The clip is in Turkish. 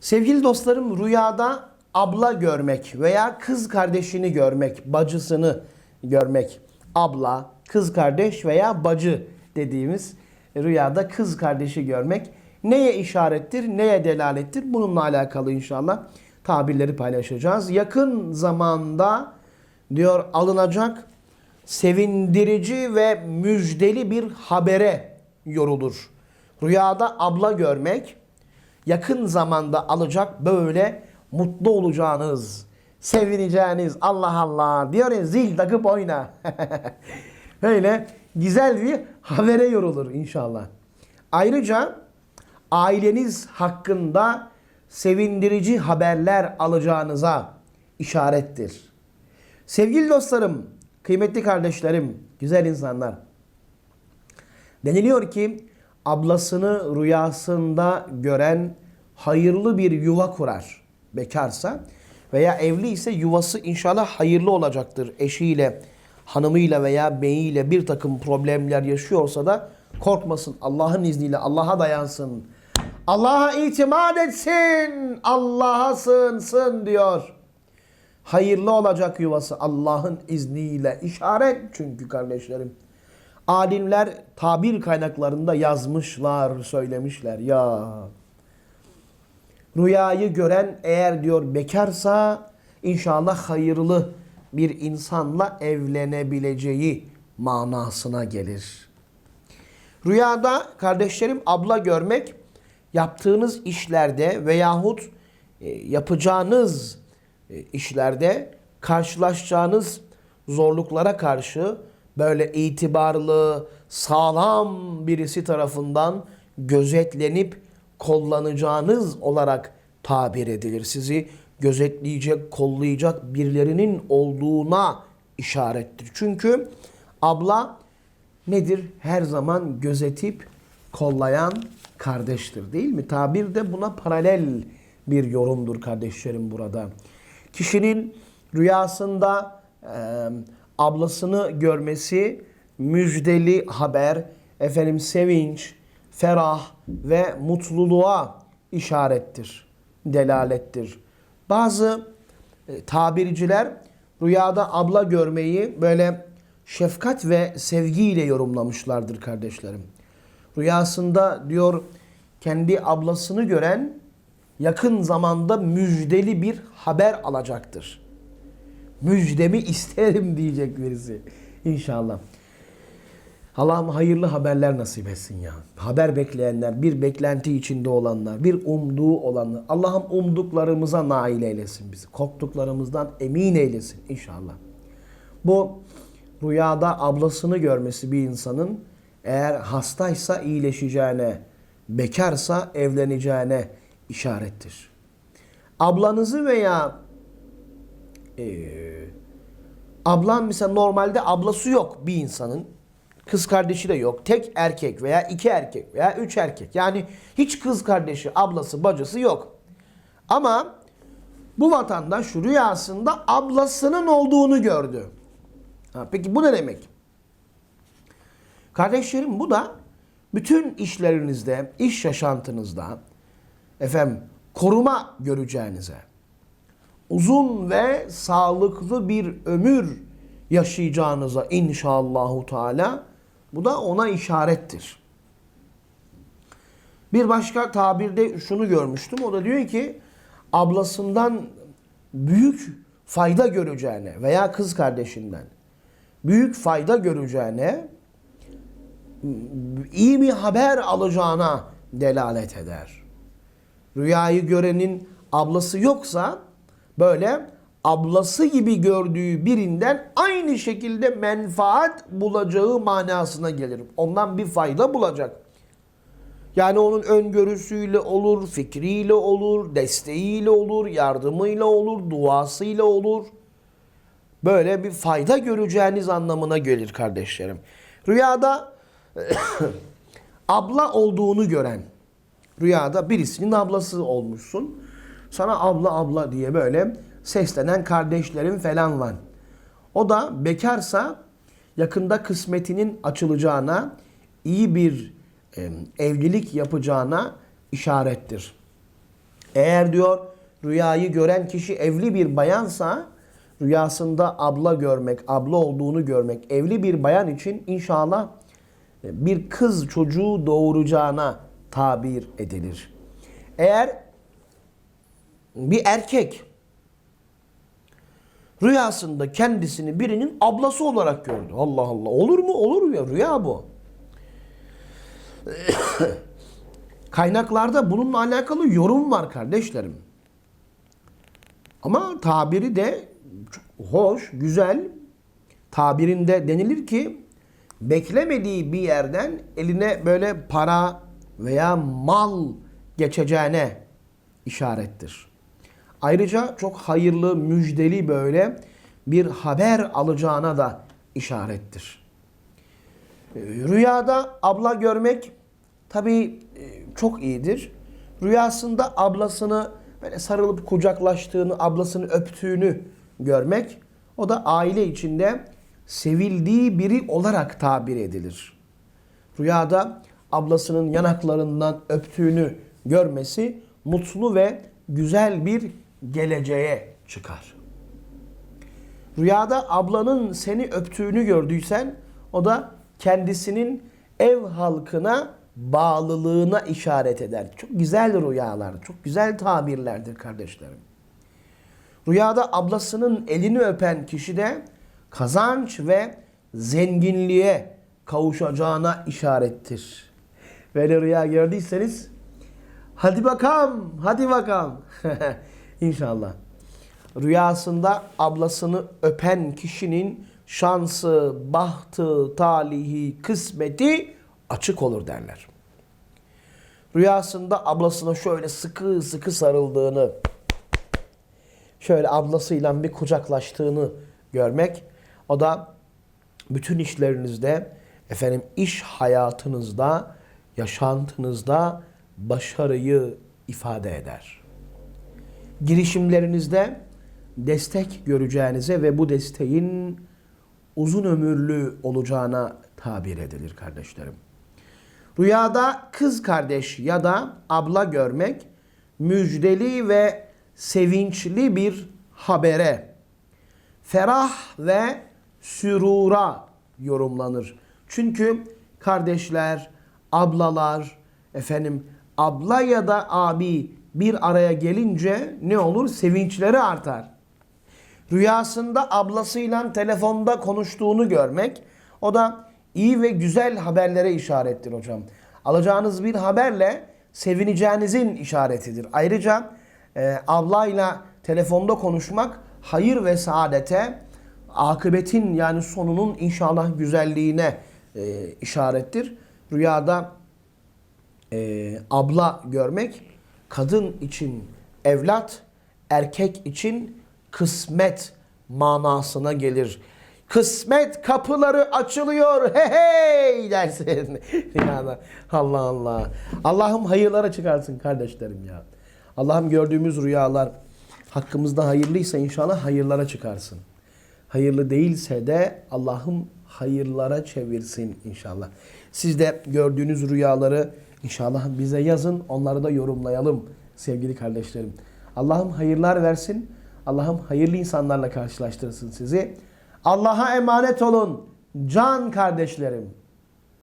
Sevgili dostlarım rüyada abla görmek veya kız kardeşini görmek, bacısını görmek. Abla, kız kardeş veya bacı dediğimiz rüyada kız kardeşi görmek neye işarettir, neye delalettir? Bununla alakalı inşallah tabirleri paylaşacağız. Yakın zamanda diyor alınacak sevindirici ve müjdeli bir habere yorulur. Rüyada abla görmek yakın zamanda alacak böyle mutlu olacağınız, sevineceğiniz Allah Allah diyor zil takıp oyna. böyle güzel bir habere yorulur inşallah. Ayrıca aileniz hakkında sevindirici haberler alacağınıza işarettir. Sevgili dostlarım, kıymetli kardeşlerim, güzel insanlar. Deniliyor ki ablasını rüyasında gören hayırlı bir yuva kurar bekarsa veya evli ise yuvası inşallah hayırlı olacaktır. Eşiyle, hanımıyla veya beyiyle bir takım problemler yaşıyorsa da korkmasın. Allah'ın izniyle Allah'a dayansın. Allah'a itimat etsin. Allah'a sığınsın diyor. Hayırlı olacak yuvası Allah'ın izniyle işaret çünkü kardeşlerim. Alimler tabir kaynaklarında yazmışlar, söylemişler. Ya rüyayı gören eğer diyor bekarsa inşallah hayırlı bir insanla evlenebileceği manasına gelir. Rüyada kardeşlerim abla görmek yaptığınız işlerde veyahut e, yapacağınız e, işlerde karşılaşacağınız zorluklara karşı böyle itibarlı, sağlam birisi tarafından gözetlenip kollanacağınız olarak tabir edilir. Sizi gözetleyecek, kollayacak birilerinin olduğuna işarettir. Çünkü abla nedir? Her zaman gözetip kollayan kardeştir değil mi? Tabir de buna paralel bir yorumdur kardeşlerim burada. Kişinin rüyasında e, ablasını görmesi müjdeli haber, efendim sevinç, ferah ve mutluluğa işarettir, delalettir. Bazı e, tabirciler rüyada abla görmeyi böyle şefkat ve sevgiyle yorumlamışlardır kardeşlerim. Rüyasında diyor kendi ablasını gören yakın zamanda müjdeli bir haber alacaktır. Müjdemi isterim diyecek birisi inşallah. Allah'ım hayırlı haberler nasip etsin ya. Haber bekleyenler, bir beklenti içinde olanlar, bir umduğu olanlar. Allah'ım umduklarımıza nail eylesin bizi. Korktuklarımızdan emin eylesin inşallah. Bu rüyada ablasını görmesi bir insanın eğer hastaysa iyileşeceğine, bekarsa evleneceğine işarettir. Ablanızı veya e, ablan mesela normalde ablası yok bir insanın. Kız kardeşi de yok. Tek erkek veya iki erkek veya üç erkek. Yani hiç kız kardeşi, ablası, bacısı yok. Ama bu vatandaş rüyasında ablasının olduğunu gördü. Ha, peki bu ne demek? Kardeşlerim bu da bütün işlerinizde, iş yaşantınızda efendim koruma göreceğinize, uzun ve sağlıklı bir ömür yaşayacağınıza inşallahu teala bu da ona işarettir. Bir başka tabirde şunu görmüştüm. O da diyor ki ablasından büyük fayda göreceğine veya kız kardeşinden büyük fayda göreceğine iyi bir haber alacağına delalet eder. Rüyayı görenin ablası yoksa böyle ablası gibi gördüğü birinden aynı şekilde menfaat bulacağı manasına gelir. Ondan bir fayda bulacak. Yani onun öngörüsüyle olur, fikriyle olur, desteğiyle olur, yardımıyla olur, duasıyla olur. Böyle bir fayda göreceğiniz anlamına gelir kardeşlerim. Rüyada abla olduğunu gören, rüyada birisinin ablası olmuşsun. Sana abla abla diye böyle seslenen kardeşlerin falan var. O da bekarsa yakında kısmetinin açılacağına, iyi bir e, evlilik yapacağına işarettir. Eğer diyor rüyayı gören kişi evli bir bayansa rüyasında abla görmek, abla olduğunu görmek evli bir bayan için inşallah e, bir kız çocuğu doğuracağına tabir edilir. Eğer bir erkek rüyasında kendisini birinin ablası olarak gördü. Allah Allah. Olur mu? Olur ya. Rüya bu. Kaynaklarda bununla alakalı yorum var kardeşlerim. Ama tabiri de hoş, güzel. Tabirinde denilir ki beklemediği bir yerden eline böyle para veya mal geçeceğine işarettir. Ayrıca çok hayırlı, müjdeli böyle bir haber alacağına da işarettir. Rüyada abla görmek tabii e, çok iyidir. Rüyasında ablasını böyle sarılıp kucaklaştığını, ablasını öptüğünü görmek o da aile içinde sevildiği biri olarak tabir edilir. Rüyada ablasının yanaklarından öptüğünü görmesi mutlu ve güzel bir geleceğe çıkar. Rüyada ablanın seni öptüğünü gördüysen o da kendisinin ev halkına bağlılığına işaret eder. Çok güzel rüyalar, çok güzel tabirlerdir kardeşlerim. Rüyada ablasının elini öpen kişi de kazanç ve zenginliğe kavuşacağına işarettir. Böyle rüya gördüyseniz hadi bakalım, hadi bakalım. İnşallah. Rüyasında ablasını öpen kişinin şansı, bahtı, talihi, kısmeti açık olur derler. Rüyasında ablasına şöyle sıkı sıkı sarıldığını, şöyle ablasıyla bir kucaklaştığını görmek, o da bütün işlerinizde, efendim iş hayatınızda, yaşantınızda başarıyı ifade eder. Girişimlerinizde destek göreceğinize ve bu desteğin uzun ömürlü olacağına tabir edilir kardeşlerim. Rüyada kız kardeş ya da abla görmek müjdeli ve sevinçli bir habere, ferah ve sürura yorumlanır. Çünkü kardeşler, ablalar, efendim abla ya da abi bir araya gelince ne olur? Sevinçleri artar. Rüyasında ablasıyla telefonda konuştuğunu görmek o da iyi ve güzel haberlere işarettir hocam. Alacağınız bir haberle sevineceğinizin işaretidir. Ayrıca e, ablayla telefonda konuşmak hayır ve saadete, akıbetin yani sonunun inşallah güzelliğine e, işarettir. Rüyada e, abla görmek kadın için evlat, erkek için kısmet manasına gelir. Kısmet kapıları açılıyor hey hey dersin. yani Allah Allah. Allah'ım hayırlara çıkarsın kardeşlerim ya. Allah'ım gördüğümüz rüyalar hakkımızda hayırlıysa inşallah hayırlara çıkarsın. Hayırlı değilse de Allah'ım hayırlara çevirsin inşallah. Siz de gördüğünüz rüyaları inşallah bize yazın. Onları da yorumlayalım sevgili kardeşlerim. Allah'ım hayırlar versin. Allah'ım hayırlı insanlarla karşılaştırsın sizi. Allah'a emanet olun can kardeşlerim.